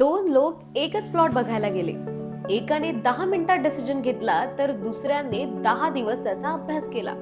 दोन लोक एकच प्लॉट बघायला गेले. एकाने दहा मिनिटात डिसिजन घेतला तर दुसऱ्याने दहा दिवस त्याचा अभ्यास केला.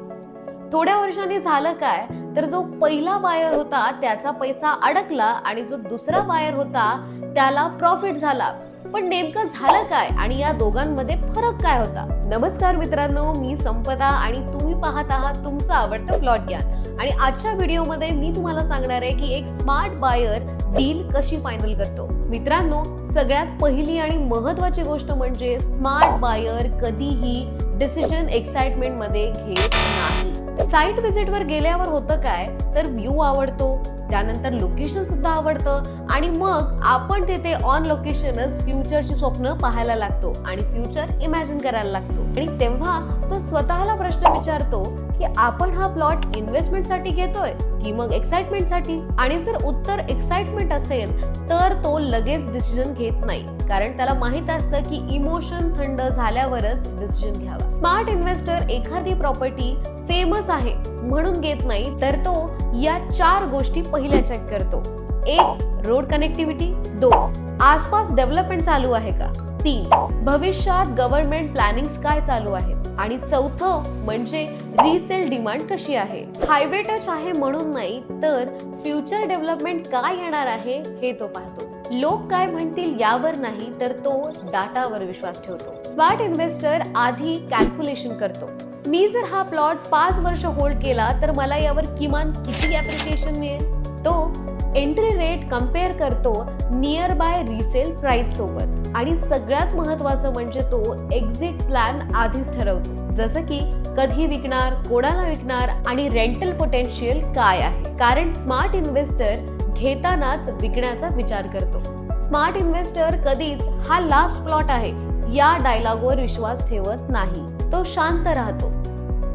थोड्या वर्षांनी झालं काय तर जो पहिला बायर होता त्याचा पैसा अडकला आणि जो दुसरा बायर होता त्याला प्रॉफिट झाला. पण नेमकं झालं काय आणि या दोघांमध्ये फरक काय होता? नमस्कार मित्रांनो मी संपदा आणि तुम्ही पाहत आहात तुमचं आवडतं प्लॉट ज्ञान. आणि आजच्या व्हिडिओमध्ये मी तुम्हाला सांगणार आहे की एक स्मार्ट बायर डील कशी फायनल करतो. मित्रांनो सगळ्यात पहिली आणि महत्वाची गोष्ट म्हणजे स्मार्ट बायर कधीही डिसिजन एक्साइटमेंटमध्ये घेत नाही. साईट व्हिजिटवर गेल्यावर होतं काय? तर व्ह्यू आवडतो त्यानंतर लोकेशन सुद्धा आवडतं. आणि मग आपण तिथे ऑन लोकेशनच फ्युचरची स्वप्न पाहायला लागतो आणि फ्युचर इमॅजिन करायला लागतो. आणि तेव्हा तो स्वतःला प्रश्न विचारतो की आपण हा प्लॉट इन्व्हेस्टमेंटसाठी घेतोय की मग एक्साइटमेंटसाठी आणि जर उत्तर एक्साइटमेंट असेल तर तो लगेच डिसिजन घेत नाही. कारण त्याला माहीत असतं की इमोशन थंड झाल्यावरच डिसिजन घ्यावा. स्मार्ट इन्व्हेस्टर एखादी प्रॉपर्टी फेमस आहे म्हणून घेत नाही तर तो या चार गोष्टी पहिल्या चेक करतो. एक रोड कनेक्टिव्हिटी दोन आसपास डेव्हलपमेंट चालू आहे का? तीन भविष्यात गव्हर्नमेंट प्लॅनिंग काय चालू आहे आणि चौथं म्हणजे रिसेल डिमांड कशी आहे? हायवे टच आहे म्हणून नाही तर फ्युचर डेव्हलपमेंट काय येणार आहे हे तो पाहतो. लोक काय म्हणतील यावर नाही तर तो डाटावर विश्वास ठेवतो. स्मार्ट इन्व्हेस्टर आधी कॅल्क्युलेशन करतो. मी जर हा प्लॉट पाच वर्ष होल्ड केला तर मला यावर किमान किती ऍप्लिकेशन मिळेल? तो एंट्री रेट कंपेअर करतो नियर बाय रिसेल प्राइस सोबत. आणि सगळ्यात महत्वाचं म्हणजे तो एक्झिट प्लॅन आधीच ठरवतो. जसं की कधी विकणार कोणाला विकणार आणि रेंटल पोटेन्शियल काय आहे. कारण स्मार्ट इन्व्हेस्टर घेतानाच विकण्याचा विचार करतो. स्मार्ट इन्व्हेस्टर कधीच हा लास्ट प्लॉट आहे या डायलॉगवर विश्वास ठेवत नाही. तो शांत राहतो.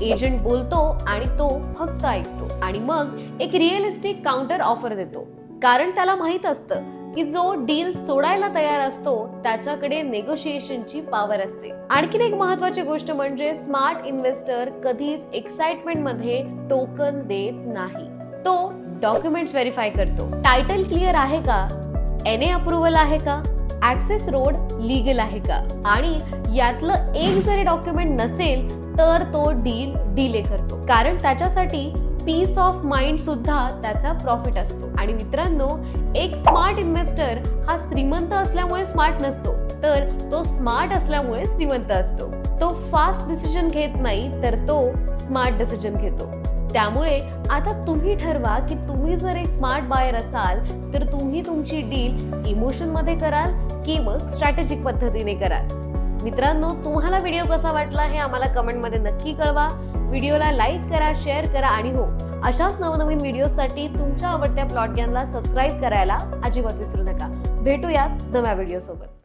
एजंट बोलतो आणि तो फक्त ऐकतो. आणि मग एक रिअलिस्टिक काउंटर ऑफर देतो. कारण त्याला माहीत असतं की जो डील सोडायला तयार असतो त्याच्याकडे नेगोशिएशनची पॉवर असते. आणखीन एक महत्वाची गोष्ट म्हणजे स्मार्ट इन्व्हेस्टर कधीच एक्साइटमेंटमध्ये टोकन देत नाही. तो डॉक्युमेंट्स व्हेरीफाय करतो. टायटल क्लिअर आहे का? एन ए अप्रुव्हल आहे का? ऍक्सेस रोड लीगल आहे का? आणि यातलं एक जरी डॉक्युमेंट नसेल तर तो डील डिले करतो. कारण त्याच्यासाठी पीस ऑफ माइंड सुद्धा त्याचा प्रॉफिट असतो. आणि मित्रांनो एक स्मार्ट इन्व्हेस्टर हा श्रीमंत असल्यामुळे स्मार्ट नसतो. तर तो स्मार्ट असल्यामुळे श्रीमंत असतो. तो फास्ट डिसिजन घेत नाही तर तो स्मार्ट डिसिजन घेतो. त्यामुळे आता तुम्ही ठरवा की तुम्ही जर एक स्मार्ट बायर असाल तर तुम्ही तुमची डील इमोशनमध्ये कराल की मग स्ट्रॅटेजिक पद्धतीने कराल. मित्रांनो तुम्हाला व्हिडिओ कसा वाटला हे आम्हाला कमेंटमध्ये नक्की कळवा. व्हिडिओला लाईक करा शेअर करा आणि हो अशाच नवनवीन व्हिडिओसाठी तुमच्या आवडत्या प्लॉट गॅनला सबस्क्राईब करायला अजिबात विसरू नका. भेटूयात नव्या व्हिडिओसोबत.